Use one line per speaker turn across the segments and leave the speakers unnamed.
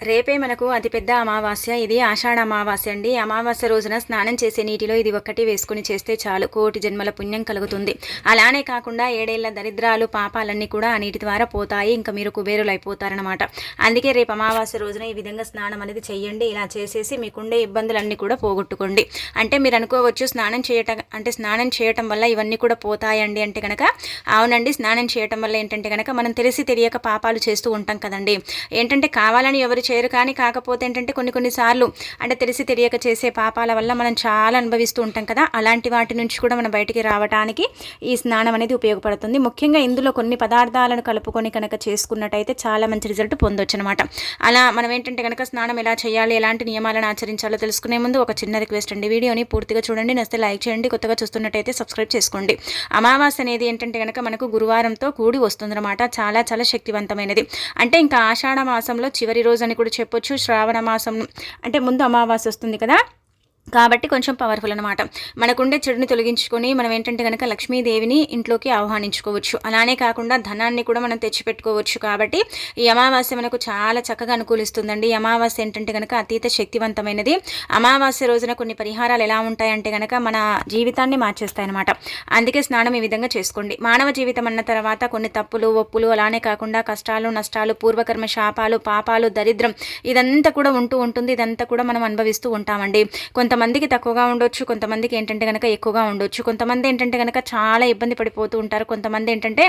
రేపే మనకు అతిపెద్ద అమావాస్య. ఇది ఆషాఢ అమావాస్య అండి. అమావాస్య రోజున స్నానం చేసే నీటిలో ఇది ఒక్కటి వేసుకుని చేస్తే చాలు. కోటి జన్మల పుణ్యం కలుగుతుంది. అలానే కాకుండా ఏడేళ్ళ దరిద్రాలు పాపాలన్నీ కూడా ఆ నీటి ద్వారా పోతాయి. ఇంకా మీరు కుబేరులు అయిపోతారనమాట అందుకే రేపు అమావాస్య రోజున ఈ విధంగా స్నానం అనేది చేయండి. ఇలా చేసేసి మీకుండే ఇబ్బందులన్నీ కూడా పోగొట్టుకోండి. అంటే మీరు అనుకోవచ్చు స్నానం చేయటం అంటే స్నానం చేయటం వల్ల ఇవన్నీ కూడా పోతాయండి అంటే కనుక అవునండి స్నానం చేయటం వల్ల ఏంటంటే కనుక మనం తెలిసి తెలియక పాపాలు చేస్తూ ఉంటాం కదండి. ఏంటంటే కావాలని ఎవరు చేయరు కానీ కాకపోతే ఏంటంటే కొన్ని కొన్నిసార్లు అంటే తెలిసి తెలియక చేసే పాపాల వల్ల మనం చాలా అనుభవిస్తూ ఉంటాం కదా. అలాంటి వాటి నుంచి కూడా మనం బయటికి రావడానికి ఈ స్నానం అనేది ఉపయోగపడుతుంది. ముఖ్యంగా ఇందులో కొన్ని పదార్థాలను కలుపుకొని కనుక చేసుకున్నట్టయితే చాలా మంచి రిజల్ట్ పొందొచ్చు అనమాట అలా మనం ఏంటంటే కనుక స్నానం ఎలా చేయాలి ఎలాంటి నియమాలను ఆచరించాలో తెలుసుకునే ముందు ఒక చిన్న రిక్వెస్ట్ అండి. వీడియోని పూర్తిగా చూడండి. నస్తే లైక్ చేయండి. కొత్తగా చూస్తున్నట్టయితే సబ్స్క్రైబ్ చేసుకోండి. అమావాస్య అనేది ఏంటంటే కనుక మనకు గురువారంతో కూడి వస్తుందన్నమాట. చాలా చాలా శక్తివంతమైనది. అంటే ఇంకా ఆషాఢ మాసంలో చివరి రోజు అని కూడా చెప్పొచ్చు. శ్రావణ మాసం అంటే ముందు అమావాస్య వస్తుంది కదా? కాబట్టి కొంచెం పవర్ఫుల్ అనమాట మనకుండే చెడుని తొలగించుకొని మనం ఏంటంటే కనుక లక్ష్మీదేవిని ఇంట్లోకి ఆహ్వానించుకోవచ్చు. అలానే కాకుండా ధనాన్ని కూడా మనం తెచ్చిపెట్టుకోవచ్చు కాబట్టి ఈ అమావాస్య మనకు చాలా చక్కగా అనుకూలిస్తుందండి. ఈ అమావాస్య ఏంటంటే కనుక అతీత శక్తివంతమైనది. అమావాస్య రోజున కొన్ని పరిహారాలు ఎలా ఉంటాయంటే కనుక మన జీవితాన్ని మార్చేస్తాయన్నమాట. అందుకే స్నానం ఈ విధంగా చేసుకోండి. మానవ జీవితం అన్న తర్వాత కొన్ని తప్పులు ఒప్పులు అలానే కాకుండా కష్టాలు నష్టాలు పూర్వకర్మ శాపాలు పాపాలు దరిద్రం ఇదంతా కూడా ఉంటూ ఉంటుంది. ఇదంతా కూడా మనం అనుభవిస్తూ ఉంటామండి. కొంత కొంతమందికి తక్కువగా ఉండొచ్చు కొంతమందికి ఏంటంటే కనుక ఎక్కువగా ఉండొచ్చు కొంతమంది ఏంటంటే కనుక చాలా ఇబ్బంది పడిపోతూ ఉంటారు కొంతమంది ఏంటంటే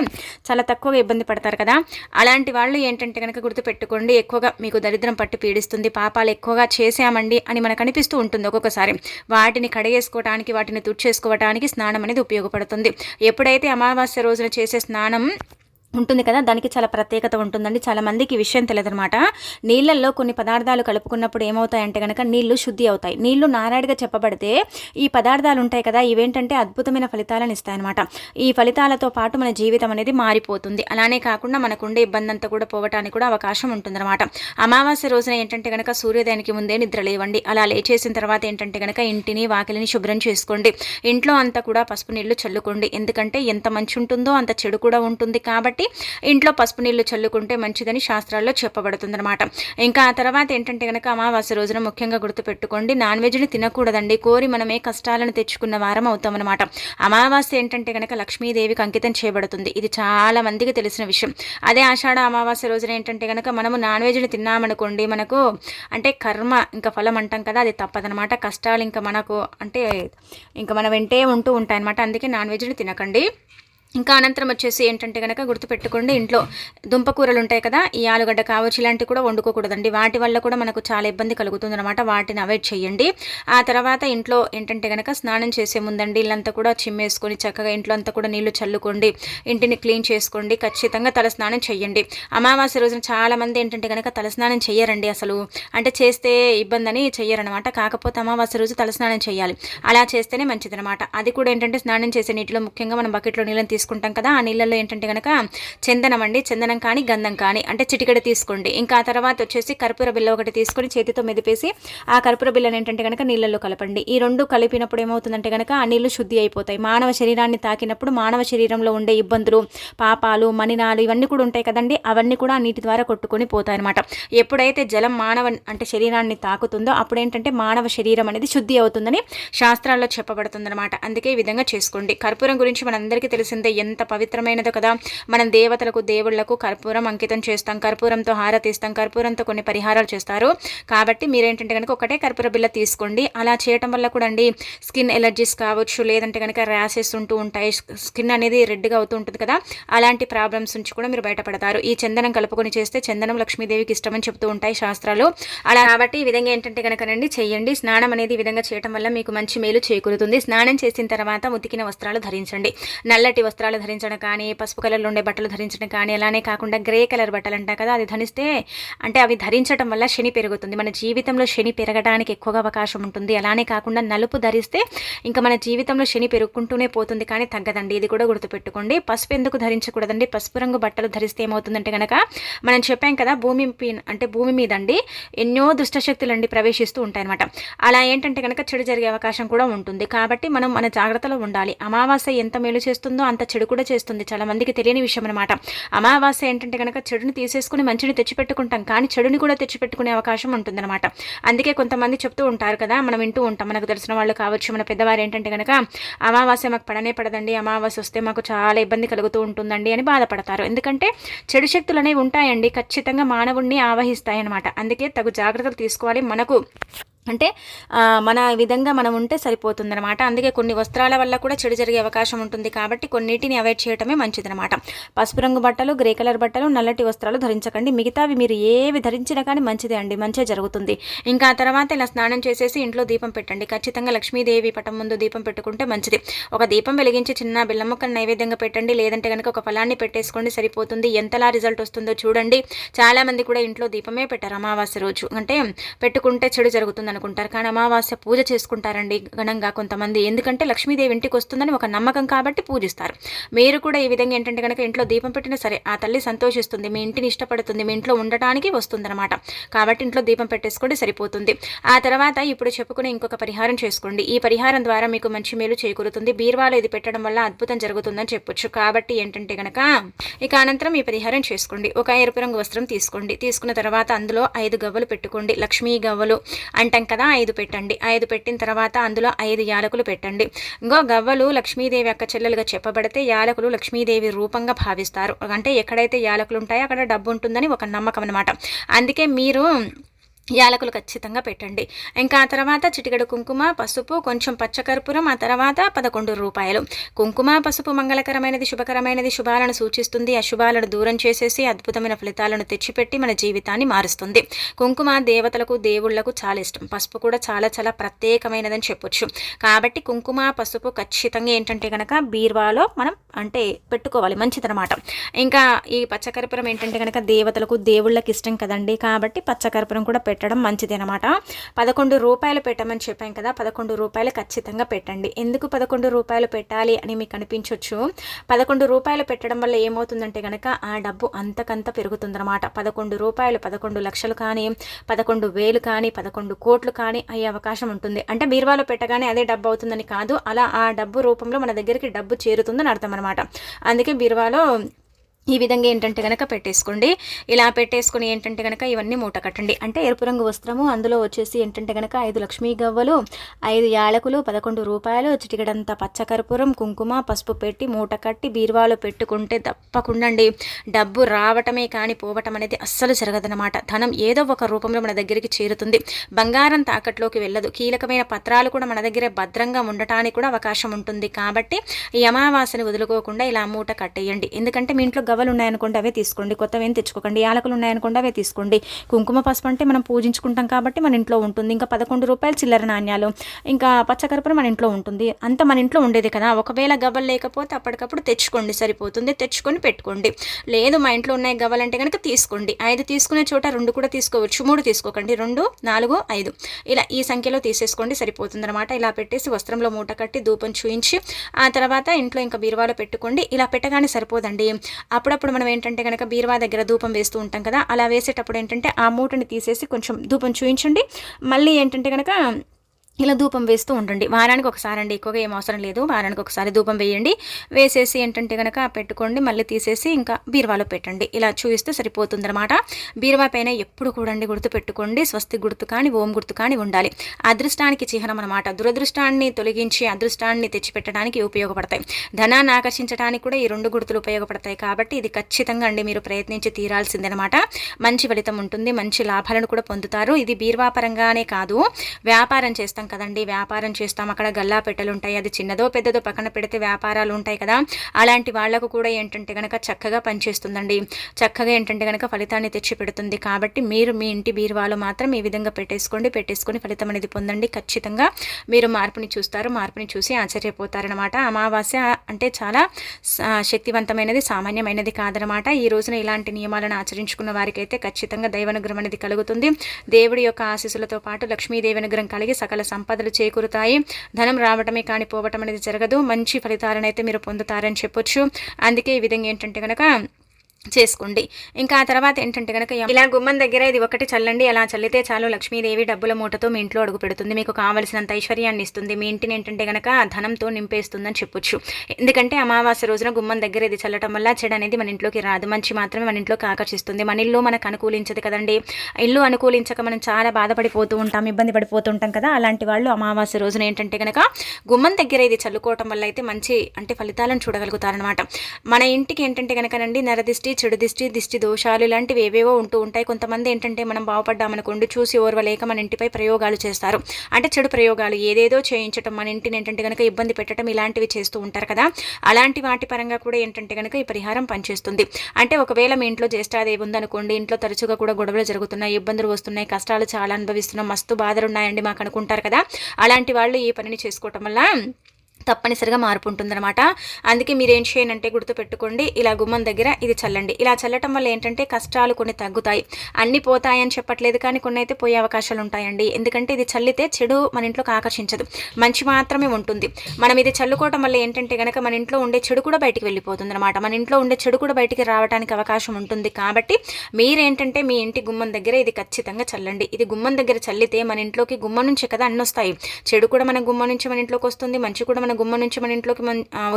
చాలా తక్కువగా ఇబ్బంది పడతారు కదా. అలాంటి వాళ్ళు ఏంటంటే కనుక గుర్తుపెట్టుకోండి ఎక్కువగా మీకు దరిద్రం పట్టి పీడిస్తుంది పాపాలు ఎక్కువగా చేసామండి అని మనకు అనిపిస్తూ ఉంటుంది ఒక్కొక్కసారి. వాటిని కడిగేసుకోవడానికి వాటిని తుడిచేసుకోవడానికి స్నానం అనేది ఉపయోగపడుతుంది. ఎప్పుడైతే అమావాస్య రోజున చేసే స్నానం ఉంటుంది కదా దానికి చాలా ప్రత్యేకత ఉంటుందండి. చాలా మందికి విషయం తెలియదనమాట. నీళ్ళల్లో కొన్ని పదార్థాలు కలుపుకున్నప్పుడు ఏమవుతాయంటే కనుక నీళ్ళు శుద్ధి అవుతాయి. నీళ్ళు నారాయణగా చెప్పబడితే ఈ పదార్థాలు ఉంటాయి కదా ఇవేంటంటే అద్భుతమైన ఫలితాలను ఇస్తాయన్నమాట. ఈ ఫలితాలతో పాటు మన జీవితం అనేది మారిపోతుంది. అలానే కాకుండా మనకుండే ఇబ్బంది అంతా కూడా పోవటానికి కూడా అవకాశం ఉంటుందన్నమాట. అమావాస్య రోజున ఏంటంటే కనుక సూర్యోదయానికి ముందే నిద్ర లేవండి. అలా లేచేసిన తర్వాత ఏంటంటే కనుక ఇంటిని వాకిలిని శుభ్రం చేసుకోండి. ఇంట్లో అంతా కూడా పసుపు నీళ్ళు చల్లుకోండి. ఎందుకంటే ఎంత మంచి ఉంటుందో అంత చెడు కూడా ఉంటుంది. కాబట్టి ఇంట్లో పసుపు నీళ్ళు చల్లుకుంటే మంచిదని శాస్త్రాల్లో చెప్పబడుతుందన్నమాట. ఇంకా ఆ తర్వాత ఏంటంటే కనుక అమావాస్య రోజున ముఖ్యంగా గుర్తుపెట్టుకోండి నాన్ వెజ్ని తినకూడదండి. కోరి మనమే కష్టాలను తెచ్చుకున్న వారం అవుతామన్నమాట. అమావాస్య ఏంటంటే కనుక లక్ష్మీదేవికి అంకితం చేయబడుతుంది. ఇది చాలా మందికి తెలిసిన విషయం. అదే ఆషాఢ అమావాస్య రోజున ఏంటంటే కనుక మనము నాన్ వెజ్ని తిన్నామనుకోండి మనకు అంటే కర్మ ఇంకా ఫలం అంటాం కదా అది తప్పదనమాట కష్టాలు ఇంకా మనకు అంటే ఇంకా మన వెంటే ఉంటూ ఉంటాయన్నమాట. అందుకే నాన్ వెజ్ని తినకండి. ఇంకా అనంతరం వచ్చేసి ఏంటంటే కనుక గుర్తుపెట్టుకోండి ఇంట్లో దుంపకూరలు ఉంటాయి కదా ఈ ఆలుగడ్డ కావచ్చు ఇలాంటివి కూడా వండుకోకూడదండి. వాటి వల్ల కూడా మనకు చాలా ఇబ్బంది కలుగుతుంది అనమాట వాటిని అవాయిడ్ చేయండి. ఆ తర్వాత ఇంట్లో ఏంటంటే కనుక స్నానం చేసే ముందండి ఇల్లంతా కూడా చిమ్మేసుకొని చక్కగా ఇంట్లో అంతా కూడా నీళ్ళు చల్లుకోండి ఇంటిని క్లీన్ చేసుకోండి ఖచ్చితంగా తలస్నానం చేయండి. అమావాస్య రోజున చాలా మంది ఏంటంటే కనుక తలస్నానం చేయరండి అసలు. అంటే చేస్తే ఇబ్బంది అని చెయ్యరనమాట కాకపోతే అమావాస్య రోజు తలస్నానం చేయాలి. అలా చేస్తేనే మంచిదనమాట అది కూడా ఏంటంటే స్నానం చేసే నీటిలో ముఖ్యంగా మనం బకెట్లో నీళ్ళని తీసుకుంటాం కదా ఆ నీళ్ళల్లో ఏంటంటే కనుక చందనం అండి చందనం కానీ గంధం కానీ అంటే చిటికడ తీసుకోండి. ఇంకా ఆ తర్వాత వచ్చేసి కర్పూర బిల్ల ఒకటి తీసుకొని చేతితో మెదిపేసి ఆ కర్పూర బిల్లను ఏంటంటే కనుక నీళ్ళల్లో కలపండి. ఈ రెండు కలిపినప్పుడు ఏమవుతుందంటే కనుక ఆ నీళ్ళు శుద్ధి అయిపోతాయి. మానవ శరీరాన్ని తాకినప్పుడు మానవ శరీరంలో ఉండే ఇబ్బందులు పాపాలు మణినాలు ఇవన్నీ కూడా ఉంటాయి కదండి. అవన్నీ కూడా నీటి ద్వారా కొట్టుకొని పోతాయి అనమాట ఎప్పుడైతే జలం మానవ అంటే శరీరాన్ని తాకుతుందో అప్పుడు ఏంటంటే మానవ శరీరం అనేది శుద్ధి అవుతుందని శాస్త్రాల్లో చెప్పబడుతుందన్నమాట. అందుకే ఈ విధంగా చేసుకోండి. కర్పూరం గురించి మనందరికీ తెలిసిందే. చూస్తుంటే ఎంత పవిత్రమైనదో కదా. మనం దేవతలకు దేవుళ్ళకు కర్పూరం అంకితం చేస్తాం. కర్పూరంతో హారతిస్తాం. కర్పూరంతో కొన్ని పరిహారాలు చేస్తారు. కాబట్టి మీరేంటంటే కనుక ఒకటే కర్పూర బిల్ల తీసుకోండి. అలా చేయటం వల్ల కూడా అండి స్కిన్ ఎలర్జీస్ కావచ్చు లేదంటే కనుక ర్యాషెస్ ఉంటూ ఉంటాయి. స్కిన్ అనేది రెడ్గా అవుతూ ఉంటుంది కదా. అలాంటి ప్రాబ్లమ్స్ నుంచి కూడా మీరు బయటపడతారు. ఈ చందనం కలుపుకొని చేస్తే చందనం లక్ష్మీదేవికి ఇష్టమని చెప్తూ ఉంటాయి శాస్త్రాలు. అలా కాబట్టి ఈ విధంగా ఏంటంటే కనుకనండి చేయండి. స్నానం అనేది ఈ విధంగా చేయటం వల్ల మీకు మంచి మేలు చేకూరుతుంది. స్నానం చేసిన తర్వాత ఉతికిన వస్త్రాలు ధరించండి. నల్లటి వస్త్రాలు వస్త్రాలు ధరించడం కానీ పసుపు కలర్లో ఉండే బట్టలు ధరించడం కానీ అలానే కాకుండా గ్రే కలర్ బట్టలు అంటారు కదా అది ధరిస్తే అంటే అవి ధరించడం వల్ల శని పెరుగుతుంది. మన జీవితంలో శని పెరగడానికి ఎక్కువగా అవకాశం ఉంటుంది. అలానే కాకుండా నలుపు ధరిస్తే ఇంకా మన జీవితంలో శని పెరుగుకుంటూనే పోతుంది కానీ తగ్గదండి. ఇది కూడా గుర్తుపెట్టుకోండి. పసుపు ఎందుకు ధరించకూడదండి? పసుపు రంగు బట్టలు ధరిస్తే ఏమవుతుందంటే కనుక మనం చెప్పాం కదా భూమి అంటే భూమి మీద అండి ఎన్నో దుష్టశక్తులు అండి ప్రవేశిస్తూ ఉంటాయన్నమాట. అలా ఏంటంటే కనుక చెడు జరిగే అవకాశం కూడా ఉంటుంది. కాబట్టి మనం మన జాగ్రత్తలో ఉండాలి. అమావాస్య ఎంత మేలు చేస్తుందో అంత చెడు కూడా చేస్తుంది. చాలా మందికి తెలియని విషయం అనమాట అమావాస్య ఏంటంటే కనుక చెడుని తీసేసుకుని మంచిని తెచ్చిపెట్టుకుంటాం. కానీ చెడుని కూడా తెచ్చిపెట్టుకునే అవకాశం ఉంటుందన్నమాట. అందుకే కొంతమంది చెప్తూ ఉంటారు కదా మనం వింటూ ఉంటాం. మనకు తెలిసిన వాళ్ళు కావచ్చు మన పెద్దవారు ఏంటంటే కనుక అమావాస్య మాకు పడనే పడదండి. అమావాస్య వస్తే మాకు చాలా ఇబ్బంది కలుగుతూ ఉంటుందండి అని బాధపడతారు. ఎందుకంటే చెడు శక్తులు అనేవి ఉంటాయండి. ఖచ్చితంగా మానవుణ్ణి ఆవహిస్తాయి అనమాట అందుకే తగు జాగ్రత్తలు తీసుకోవాలి. మనకు అంటే మన విధంగా మనం ఉంటే సరిపోతుందన్నమాట. అందుకే కొన్ని వస్త్రాల వల్ల కూడా చెడు జరిగే అవకాశం ఉంటుంది కాబట్టి కొన్నిటిని అవాయిడ్ చేయటమే మంచిదనమాట పసుపు రంగు బట్టలు గ్రే కలర్ బట్టలు నల్లటి వస్త్రాలు ధరించకండి. మిగతావి మీరు ఏవి ధరించినా కానీ మంచిదే అండి. మంచిగా జరుగుతుంది. ఇంకా తర్వాత ఇలా స్నానం చేసేసి ఇంట్లో దీపం పెట్టండి. ఖచ్చితంగా లక్ష్మీదేవి పటం ముందు దీపం పెట్టుకుంటే మంచిది. ఒక దీపం వెలిగించి చిన్న బెల్లం ముక్కను నైవేద్యంగా పెట్టండి. లేదంటే కనుక ఒక ఫలాన్ని పెట్టేసుకోండి సరిపోతుంది. ఎంతలా రిజల్ట్ వస్తుందో చూడండి. చాలామంది కూడా ఇంట్లో దీపమే పెట్టారు అమావాస్య రోజు. అంటే పెట్టుకుంటే చెడు జరుగుతుంది అనుకుంటారు. కానీ అమావాస్య పూజ చేసుకుంటారండి ఘనంగా కొంతమంది. ఎందుకంటే లక్ష్మీదేవి ఇంటికి వస్తుందని ఒక నమ్మకం కాబట్టి పూజిస్తారు. మీరు కూడా ఈ విధంగా ఏంటంటే కనుక ఇంట్లో దీపం పెట్టినా సరే ఆ తల్లి సంతోషిస్తుంది. మీ ఇంటిని ఇష్టపడుతుంది. మీ ఇంట్లో ఉండటానికి వస్తుందన్నమాట. కాబట్టి ఇంట్లో దీపం పెట్టేసుకోండి సరిపోతుంది. ఆ తర్వాత ఇప్పుడు చెప్పుకుని ఇంకొక పరిహారం చేసుకోండి. ఈ పరిహారం ద్వారా మీకు మంచి మేలు చేకూరుతుంది. బీర్వాలో ఇది పెట్టడం వల్ల అద్భుతం జరుగుతుందని చెప్పొచ్చు. కాబట్టి ఏంటంటే కనుక ఇక అనంతరం ఈ పరిహారం చేసుకోండి. ఒక ఎరుపు రంగు వస్త్రం తీసుకోండి. తీసుకున్న తర్వాత అందులో ఐదు గవ్వలు పెట్టుకోండి. లక్ష్మీ గవ్వలు అంటాం కదా ఐదు పెట్టండి. ఐదు పెట్టిన తర్వాత అందులో ఐదు యాలకులు పెట్టండి. ఇంకో గవ్వలు లక్ష్మీదేవి యొక్క చెల్లెలుగా చెప్పబడితే యాలకులు లక్ష్మీదేవి రూపంగా భావిస్తారు. అంటే ఎక్కడైతే యాలకులు ఉంటాయో అక్కడ డబ్బు ఉంటుందని ఒక నమ్మకం అనమాట అందుకే మీరు యాలకులు ఖచ్చితంగా పెట్టండి. ఇంకా ఆ తర్వాత చిటికెడు కుంకుమ పసుపు కొంచెం పచ్చకర్పూరం ఆ తర్వాత పదకొండు రూపాయలు. కుంకుమ పసుపు మంగళకరమైనది శుభకరమైనది శుభాలను సూచిస్తుంది. అశుభాలను దూరం చేసేసి అద్భుతమైన ఫలితాలను తెచ్చిపెట్టి మన జీవితాన్ని మారుస్తుంది. కుంకుమ దేవతలకు దేవుళ్ళకు చాలా ఇష్టం. పసుపు కూడా చాలా చాలా ప్రత్యేకమైనదని చెప్పొచ్చు. కాబట్టి కుంకుమ పసుపు ఖచ్చితంగా ఏంటంటే కనుక బీర్వాలో మనం అంటే పెట్టుకోవాలి. మంచిదనమాట ఇంకా ఈ పచ్చకర్పూరం ఏంటంటే కనుక దేవతలకు దేవుళ్ళకి ఇష్టం కదండి. కాబట్టి పచ్చకర్పూరం కూడా పెట్టడం మంచిది అనమాట పదకొండు రూపాయలు పెట్టమని చెప్పాం కదా పదకొండు రూపాయలు ఖచ్చితంగా పెట్టండి. ఎందుకు పదకొండు రూపాయలు పెట్టాలి అని మీకు అనిపించవచ్చు పదకొండు రూపాయలు పెట్టడం వల్ల ఏమవుతుందంటే కనుక ఆ డబ్బు అంతకంత పెరుగుతుందన్నమాట. పదకొండు రూపాయలు పదకొండు లక్షలు కానీ పదకొండు వేలు కానీ పదకొండు కోట్లు కానీ అయ్యే అవకాశం ఉంటుంది. అంటే బీరువాలో పెట్టగానే అదే డబ్బు అవుతుందని కాదు అలా ఆ డబ్బు రూపంలో మన దగ్గరికి డబ్బు చేరుతుందని అర్థం అనమాట అందుకే బీరువాలో ఈ విధంగా ఏంటంటే కనుక పెట్టేసుకోండి. ఇలా పెట్టేసుకుని ఏంటంటే కనుక ఇవన్నీ మూట కట్టండి. అంటే ఎరుపు రంగు వస్త్రము అందులో వచ్చేసి ఏంటంటే కనుక ఐదు లక్ష్మీ గవ్వలు ఐదు యాలకులు పదకొండు రూపాయలు చిటికడంత పచ్చకర్పూరం కుంకుమ పసుపు పెట్టి మూట కట్టి బీరువాలో పెట్టుకుంటే తప్పకుండాండి. డబ్బు రావటమే కానీ పోవటం అనేది అస్సలు జరగదనమాట ధనం ఏదో ఒక రూపంలో మన దగ్గరికి చేరుతుంది. బంగారం తాకట్లోకి వెళ్ళదు. కీలకమైన పత్రాలు కూడా మన దగ్గర భద్రంగా ఉండటానికి కూడా అవకాశం ఉంటుంది. కాబట్టి ఈ అమావాస్యని వదులుకోకుండా ఇలా మూట కట్టేయండి. ఎందుకంటే మీ ఇంట్లో గవ్వలు ఉన్నాయనుకోండి అవే తీసుకోండి కొత్తవి ఏం తెచ్చుకోకండి యాలకులు ఉన్నాయనుకోండి అవే తీసుకోండి. కుంకుమ పసుపు అంటే మనం పూజించుకుంటాం కాబట్టి మన ఇంట్లో ఉంటుంది. ఇంకా పదకొండు రూపాయలు చిల్లర నాణ్యాలు ఇంకా పచ్చకరపర మన ఇంట్లో ఉంటుంది. అంత మన ఇంట్లో ఉండేది కదా. ఒకవేళ గవ్వలు లేకపోతే అప్పటికప్పుడు తెచ్చుకోండి సరిపోతుంది. తెచ్చుకొని పెట్టుకోండి. లేదు మా ఇంట్లో ఉన్నాయి గవ్వలంటే కనుక తీసుకోండి. ఐదు తీసుకునే చోట రెండు కూడా తీసుకోవచ్చు. మూడు తీసుకోకండి. రెండు నాలుగు ఐదు. ఇలా ఈ సంఖ్యలో తీసేసుకోండి సరిపోతుంది అనమాట ఇలా పెట్టేసి వస్త్రంలో మూట కట్టి ధూపం చూయించి ఆ తర్వాత ఇంట్లో ఇంకా బీరువాలో పెట్టుకోండి. ఇలా పెట్టగానే సరిపోదండి. అప్పుడప్పుడు మనం ఏంటంటే కనుక బీరువా దగ్గర ధూపం వేస్తూ ఉంటాం కదా అలా వేసేటప్పుడు ఏంటంటే ఆ మూటని తీసేసి కొంచెం ధూపం చూయించండి. మళ్ళీ ఏంటంటే కనుక ఇలా ధూపం వేస్తూ ఉండండి. వారానికి ఒకసారి అండి ఎక్కువగా ఏం అవసరం లేదు. వారానికి ఒకసారి ధూపం వేయండి. వేసేసి ఏంటంటే కనుక పెట్టుకోండి మళ్ళీ తీసేసి ఇంకా బీరువాలో పెట్టండి. ఇలా చూపిస్తే సరిపోతుందన్నమాట. బీరువా పైన ఎప్పుడు కూడా గుర్తు పెట్టుకోండి. స్వస్తి గుర్తు కానీ ఓం గుర్తు కానీ ఉండాలి. అదృష్టానికి చిహ్నం అనమాట దురదృష్టాన్ని తొలగించి అదృష్టాన్ని తెచ్చిపెట్టడానికి ఉపయోగపడతాయి. ధనాన్ని ఆకర్షించడానికి కూడా ఈ రెండు గుర్తులు ఉపయోగపడతాయి కాబట్టి ఇది ఖచ్చితంగా అండి మీరు ప్రయత్నించి తీరాల్సిందనమాట మంచి ఫలితం ఉంటుంది. మంచి లాభాలను కూడా పొందుతారు. ఇది బీర్వాపరంగానే కాదు. వ్యాపారం చేస్తాం కదండి వ్యాపారం చేస్తాం. అక్కడ గల్లా పెట్టెలు ఉంటాయి అది చిన్నదో పెద్దదో పక్కన పెడితే వ్యాపారాలు ఉంటాయి కదా. అలాంటి వాళ్ళకు కూడా ఏంటంటే కనుక చక్కగా పనిచేస్తుందండి. చక్కగా ఏంటంటే కనుక ఫలితాన్ని తెచ్చి పెడుతుంది. కాబట్టి మీరు మీ ఇంటి బీరువాలో మాత్రం ఈ విధంగా పెట్టేసుకోండి పెట్టేసుకొని ఫలితం అనేది పొందండి. ఖచ్చితంగా మీరు మార్పుని చూస్తారు మార్పుని చూసి ఆశ్చర్యపోతారనమాట అమావాస్య అంటే చాలా శక్తివంతమైనది సామాన్యమైనది కాదనమాట ఈ రోజున ఇలాంటి నియమాలను ఆచరించుకున్న వారికి అయితే ఖచ్చితంగా దైవనుగ్రహం అనేది కలుగుతుంది. దేవుడి యొక్క ఆశీస్సులతో పాటు లక్ష్మీదేవి అనుగ్రహం కలిగి సకల సంపదలు చేకూరుతాయి. ధనం రావటమే కానీ పోవటం అనేది జరగదు. మంచి ఫలితాలను అయితే మీరు పొందుతారని చెప్పొచ్చు. అందుకే ఈ విధంగా ఏంటంటే కనుక చేసుకోండి. ఇంకా ఆ తర్వాత ఏంటంటే కనుక ఇలా గుమ్మం దగ్గర ఇది ఒకటి చల్లండి. అలా చల్లితే చాలు లక్ష్మీదేవి డబ్బుల మూటతో మీ ఇంట్లో అడుగు పెడుతుంది. మీకు కావలసినంత ఐశ్వర్యాన్ని ఇస్తుంది. మీ ఇంటిని ఏంటంటే కనుక ధనంతో నింపేస్తుందని చెప్పొచ్చు. ఎందుకంటే అమావాస్య రోజున గుమ్మం దగ్గర ఇది చల్లటం వల్ల చెడు అనేది మన ఇంట్లోకి రాదు. మంచి మాత్రమే మన ఇంట్లోకి ఆకర్షిస్తుంది. మన ఇల్లు మనకు అనుకూలించదు కదండి. ఇల్లు అనుకూలించక మనం చాలా బాధపడిపోతూ ఉంటాం ఇబ్బంది పడిపోతూ ఉంటాం కదా. అలాంటి వాళ్ళు అమావాస్య రోజున ఏంటంటే కనుక గుమ్మం దగ్గర ఇది చల్లుకోవటం వల్ల అయితే మంచి అంటే ఫలితాలను చూడగలుగుతారనమాట మన ఇంటికి ఏంటంటే కనుకనండి నరదిష్టి చెడు దిష్టి దిష్టి దోషాలు ఇలాంటివి ఏవేవో ఉంటూ ఉంటాయి. కొంతమంది ఏంటంటే మనం బాగుపడ్డామనుకోండి చూసి ఓర్వలేక మన ఇంటిపై ప్రయోగాలు చేస్తారు. అంటే చెడు ప్రయోగాలు ఏదేదో చేయించడం మన ఇంటిని ఏంటంటే కనుక ఇబ్బంది పెట్టడం ఇలాంటివి చేస్తూ ఉంటారు కదా. అలాంటి వాటి పరంగా కూడా ఏంటంటే కనుక ఈ పరిహారం పనిచేస్తుంది. అంటే ఒకవేళ మీ ఇంట్లో జ్యేష్ఠాదేవి ఉందనుకోండి ఇంట్లో తరచుగా కూడా గొడవలు జరుగుతున్నాయి ఇబ్బందులు వస్తున్నాయి కష్టాలు చాలా అనుభవిస్తున్నాం మస్తు బాధలు ఉన్నాయండి మాకు అనుకుంటారు కదా. అలాంటి వాళ్ళు ఈ పనిని చేసుకోవటం వల్ల తప్పనిసరిగా మార్పు ఉంటుందన్నమాట అందుకే మీరు ఏం చేయనంటే గుర్తుపెట్టుకోండి ఇలా గుమ్మం దగ్గర ఇది చల్లండి. ఇలా చల్లటం వల్ల ఏంటంటే కష్టాలు కొన్ని తగ్గుతాయి. అన్ని పోతాయని చెప్పట్లేదు కానీ కొన్ని అయితే పోయే అవకాశాలు ఉంటాయండి. ఎందుకంటే ఇది చల్లితే చెడు మన ఇంట్లోకి ఆకర్షించదు. మంచి మాత్రమే ఉంటుంది. మనం ఇది చల్లుకోవటం వల్ల ఏంటంటే కనుక మన ఇంట్లో ఉండే చెడు కూడా బయటికి వెళ్ళిపోతుంది అనమాట మన ఇంట్లో ఉండే చెడు కూడా బయటికి రావడానికి అవకాశం ఉంటుంది. కాబట్టి మీరేంటంటే మీ ఇంటి గుమ్మం దగ్గర ఇది ఖచ్చితంగా చల్లండి. ఇది గుమ్మం దగ్గర చల్లితే మన ఇంట్లోకి గుమ్మం నుంచి కదా అన్నొస్తాయి. చెడు కూడా మన గుమ్మం నుంచి మన ఇంట్లోకి వస్తుంది. మంచి కూడా మన గుమ్మ నుంచి మన ఇంట్లోకి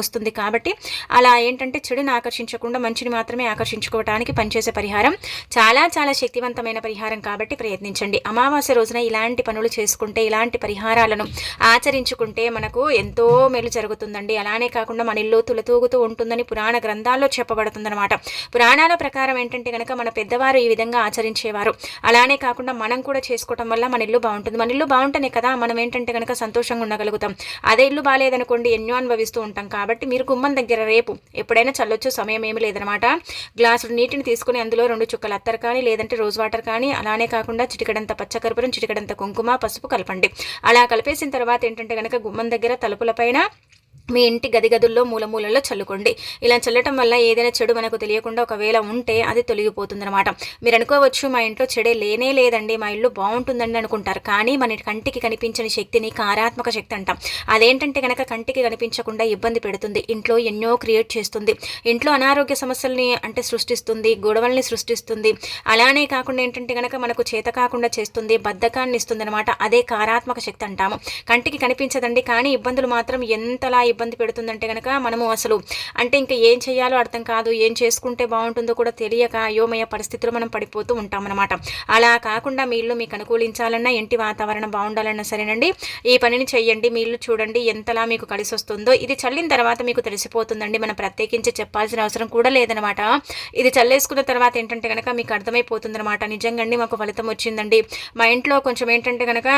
వస్తుంది కాబట్టి అలా ఏంటంటే చెడుని ఆకర్షించకుండా మంచిని మాత్రమే ఆకర్షించుకోవడానికి పనిచేసే పరిహారం చాలా చాలా శక్తివంతమైన పరిహారం కాబట్టి ప్రయత్నించండి. అమావాస్య రోజున ఇలాంటి పనులు చేసుకుంటే ఇలాంటి పరిహారాలను ఆచరించుకుంటే మనకు ఎంతో మేలు జరుగుతుందండి. అలానే కాకుండా మన ఇల్లు తులతూగుతూ ఉంటుందని పురాణ గ్రంథాల్లో చెప్పబడుతుందన్నమాట. పురాణాల ప్రకారం ఏంటంటే కనుక మన పెద్దవారు ఈ విధంగా ఆచరించేవారు. అలానే కాకుండా మనం కూడా చేసుకోవటం వల్ల మన ఇల్లు బాగుంటుంది. మన ఇల్లు బాగుంటేనే కదా మనం ఏంటంటే కనుక సంతోషంగా ఉండగలుగుతాం. అదే ఇల్లు బాగాలేదని అనుకోండి ఎన్నో అనుభవిస్తూ ఉంటాం. కాబట్టి మీరు గుమ్మం దగ్గర రేపు ఎప్పుడైనా చల్లొచ్చు సమయం ఏమి లేదనమాట గ్లాసు నీటిని తీసుకుని అందులో రెండు చుక్కలు అత్తర్ కానీ లేదంటే రోజ్ వాటర్ కానీ అలానే కాకుండా చిటికడంత పచ్చకర్పూరం చిటికడంత కుంకుమ పసుపు కలపండి. అలా కలిపేసిన తర్వాత ఏంటంటే కనుక గుమ్మం దగ్గర తలుపుల పైన మీ ఇంటి గది గదుల్లో మూలమూలలో చల్లుకోండి. ఇలా చల్లటం వల్ల ఏదైనా చెడు మనకు తెలియకుండా ఒకవేళ ఉంటే అది తొలగిపోతుంది అనమాట మీరు అనుకోవచ్చు మా ఇంట్లో చెడే లేనే లేదండి మా ఇల్లు బాగుంటుందండి అనుకుంటారు. కానీ మన కంటికి కనిపించని శక్తిని కారాత్మక శక్తి అంటాం. అదేంటంటే కనుక కంటికి కనిపించకుండా ఇబ్బంది పెడుతుంది. ఇంట్లో ఎన్నో క్రియేట్ చేస్తుంది. ఇంట్లో అనారోగ్య సమస్యల్ని అంటే సృష్టిస్తుంది గొడవల్ని సృష్టిస్తుంది. అలానే కాకుండా ఏంటంటే కనుక మనకు చేత కాకుండా చేస్తుంది బద్ధకాన్ని ఇస్తుంది అనమాట అదే కారాత్మక శక్తి అంటాము. కంటికి కనిపించదండి కానీ ఇబ్బందులు మాత్రం ఎంతలా ఇబ్బంది పెడుతుందంటే కనుక మనము అసలు అంటే ఇంకా ఏం చేయాలో అర్థం కాదు ఏం చేసుకుంటే బాగుంటుందో కూడా తెలియక అయోమయ పరిస్థితులు మనం పడిపోతూ ఉంటామన్నమాట. అలా కాకుండా మీ ఇల్లు మీకు అనుకూలించాలన్నా ఇంటి వాతావరణం బాగుండాలన్నా సరేనండి. ఈ పనిని చేయండి మీ ఇల్లు చూడండి ఎంతలా మీకు కలిసి వస్తుందో ఇది చల్లిన తర్వాత మీకు తెలిసిపోతుందండి. మనం ప్రత్యేకించి చెప్పాల్సిన అవసరం కూడా లేదనమాట ఇది చల్లేసుకున్న తర్వాత ఏంటంటే కనుక మీకు అర్థమైపోతుందనమాట నిజంగా మాకు ఫలితం వచ్చిందండి. మా ఇంట్లో కొంచెం ఏంటంటే కనుక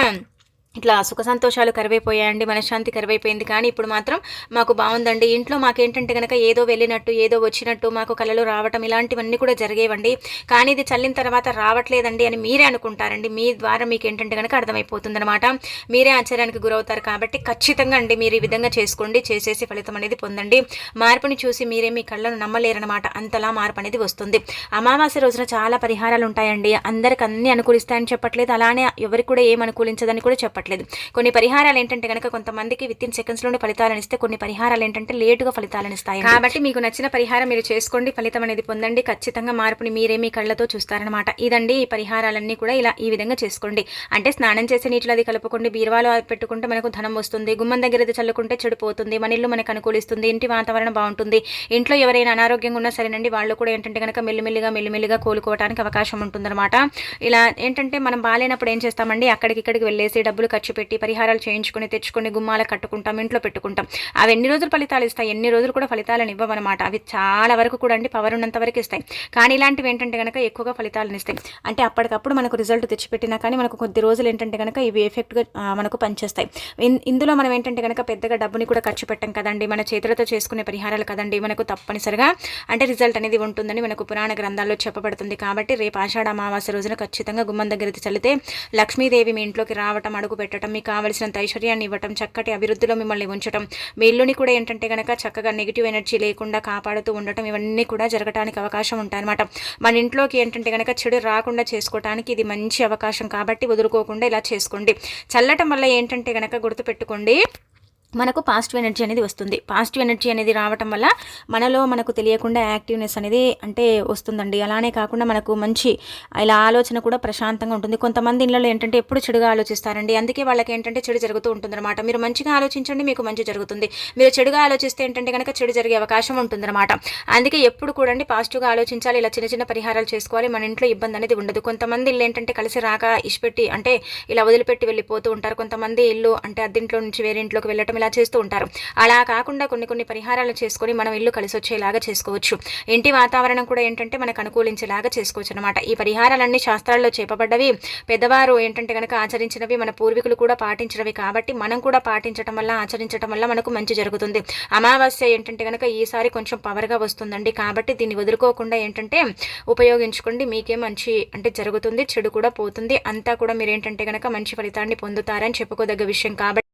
ఇట్లా సుఖ సంతోషాలు కరివైపోయాయండి మనశ్శాంతి కరివైపోయింది. కానీ ఇప్పుడు మాత్రం మాకు బాగుందండి. ఇంట్లో మాకేంటంటే కనుక ఏదో వెళ్ళినట్టు ఏదో వచ్చినట్టు మాకు కళలు రావటం ఇలాంటివన్నీ కూడా జరిగేవండి. కానీ ఇది చల్లిన తర్వాత రావట్లేదండి అని మీరే అనుకుంటారండి. మీ ద్వారా మీకు ఏంటంటే కనుక అర్థమైపోతుందనమాట మీరే ఆశ్చర్యానికి గురవుతారు కాబట్టి ఖచ్చితంగా అండి మీరు ఈ విధంగా చేసుకోండి. చేసేసి ఫలితం అనేది పొందండి. మార్పుని చూసి మీరే మీ కళ్ళను నమ్మలేరనమాట అంతలా మార్పు అనేది వస్తుంది. అమావాస్య రోజున చాలా పరిహారాలు ఉంటాయండి. అందరికి అన్ని అనుకూలిస్తాయని చెప్పట్లేదు. అలానే ఎవరికి కూడా ఏం అనుకూలించదని కూడా చెప్పట్లేదు. చెప్పట్లేదు కొన్ని పరిహారాలు ఏంటంటే కనుక కొంతమందికి విత్ ఇన్ సెకండ్స్లోనే ఫలితాలను ఇస్తే కొన్ని పరిహారాలు ఏంటంటే లేటుగా ఫలితాలను ఇస్తాయి కాబట్టి మీకు నచ్చిన పరిహారం మీరు చేసుకోండి ఫలితం అనేది పొందండి ఖచ్చితంగా మార్పుని మీరే మీ కళ్ళతో చూస్తారనమాట ఇదండి ఈ పరిహారాలన్నీ కూడా ఇలా ఈ విధంగా చేసుకోండి. అంటే స్నానం చేసే నీటిలో అది కలుపుకోండి బీరువాలో పెట్టుకుంటే మనకు ధనం వస్తుంది గుమ్మం దగ్గర చల్లుకుంటే చెడిపోతుంది మన ఇల్లు మనకు అనుకూలిస్తుంది ఇంటి వాతావరణం బాగుంటుంది. ఇంట్లో ఎవరైనా అనారోగ్యంగా ఉన్నా సరేనండి వాళ్ళు కూడా ఏంటంటే కనుక మెల్లిమెల్లిగా మెల్లిమెల్లిగా కోలుకోవడానికి అవకాశం ఉంటుందన్నమాట. ఇలా ఏంటంటే మనం బాగాలేనప్పుడు ఏం చేస్తామండి? అక్కడికి ఇక్కడికి వెళ్ళేసి డబ్బులు ఖర్చు పెట్టి పరిహారాలు చేయించుకుని తెచ్చుకొని గుమ్మాల కట్టుకుంటాం ఇంట్లో పెట్టుకుంటాం. అవి ఎన్ని రోజులు ఫలితాలు ఇస్తాయి? ఎన్ని రోజులు కూడా ఫలితాలను ఇవ్వమన్నమాట అవి చాలా వరకు కూడా అండి పవర్ ఉన్నంత వరకు ఇస్తాయి. కానీ ఇలాంటివి ఏంటంటే కనుక ఎక్కువగా ఫలితాలను ఇస్తాయి. అంటే అప్పటికప్పుడు మనకు రిజల్ట్ తెచ్చిపెట్టినా కానీ మనకు కొద్ది రోజులు ఏంటంటే కనుక ఇవి ఎఫెక్ట్గా మనకు పనిచేస్తాయి. ఇందులో మనం ఏంటంటే కనుక పెద్దగా డబ్బుని కూడా ఖర్చు పెట్టాం కదండి. మన చేతులతో చేసుకునే పరిహారాలు కదండి. మనకు తప్పనిసరిగా అంటే రిజల్ట్ అనేది ఉంటుందని మనకు పురాణ గ్రంథాల్లో చెప్పబడుతుంది. కాబట్టి రేపు ఆషాఢ అమావాస్య రోజున ఖచ్చితంగా గుమ్మం దగ్గరికి చల్లితే లక్ష్మీదేవి మీ ఇంట్లోకి రావటం అడుగు పెట్టడం మీకు కావలసినంత ఐశ్వర్యాన్ని ఇవ్వటం చక్కటి అభివృద్ధిలో మిమ్మల్ని ఉంచడం మీ ఇల్లుని కూడా ఏంటంటే కనుక చక్కగా నెగిటివ్ ఎనర్జీ లేకుండా కాపాడుతూ ఉండటం ఇవన్నీ కూడా జరగడానికి అవకాశం ఉంటాయన్నమాట. మన ఇంట్లోకి ఏంటంటే కనుక చెడు రాకుండా చేసుకోవడానికి ఇది మంచి అవకాశం కాబట్టి వదులుకోకుండా ఇలా చేసుకోండి. చల్లటం వల్ల ఏంటంటే కనుక గుర్తుపెట్టుకోండి మనకు పాజిటివ్ ఎనర్జీ అనేది వస్తుంది. పాజిటివ్ ఎనర్జీ అనేది రావటం వల్ల మనలో మనకు తెలియకుండా యాక్టివ్నెస్ అనేది అంటే వస్తుందండి. అలానే కాకుండా మనకు మంచి ఇలా ఆలోచన కూడా ప్రశాంతంగా ఉంటుంది. కొంతమంది ఇళ్ళలో ఏంటంటే ఎప్పుడు చెడుగా ఆలోచిస్తారండి. అందుకే వాళ్ళకి ఏంటంటే చెడు జరుగుతూ ఉంటుందన్నమాట. మీరు మంచిగా ఆలోచించండి మీకు మంచి జరుగుతుంది. మీరు చెడుగా ఆలోచిస్తే ఏంటంటే కనుక చెడు జరిగే అవకాశం ఉంటుందన్నమాట. అందుకే ఎప్పుడు కూడా పాజిటివ్గా ఆలోచించాలి ఇలా చిన్న చిన్న పరిహారాలు చేసుకోవాలి. మన ఇంట్లో ఇబ్బంది అనేది ఉండదు. కొంతమంది ఇల్లు ఏంటంటే కలిసి రాక ఇష్టపెట్టి అంటే ఇలా వదిలిపెట్టి వెళ్ళిపోతూ ఉంటారు. కొంతమంది ఇల్లు అంటే అద్దెంట్లో నుంచి వేరే ఇంట్లోకి వెళ్ళటం ఇలా చేస్తూ ఉంటారు. అలా కాకుండా కొన్ని కొన్ని పరిహారాలు చేసుకొని మనం ఇల్లు కలిసి వచ్చేలాగా చేసుకోవచ్చు. ఇంటి వాతావరణం కూడా ఏంటంటే మనకు అనుకూలించేలాగా చేసుకోవచ్చు అనమాట ఈ పరిహారాలన్నీ శాస్త్రాల్లో చేపబడ్డవి పెద్దవారు ఏంటంటే కనుక ఆచరించినవి మన పూర్వీకులు కూడా పాటించినవి కాబట్టి మనం కూడా పాటించడం వల్ల ఆచరించడం వల్ల మనకు మంచి జరుగుతుంది. అమావాస్య ఏంటంటే కనుక ఈసారి కొంచెం పవర్గా వస్తుందండి కాబట్టి దీన్ని వదులుకోకుండా ఏంటంటే ఉపయోగించుకోండి. మీకే మంచి అంటే జరుగుతుంది చెడు కూడా పోతుంది. అంతా కూడా మీరు ఏంటంటే కనుక మంచి ఫలితాన్ని పొందుతారని చెప్పుకోదగ్గ విషయం కాబట్టి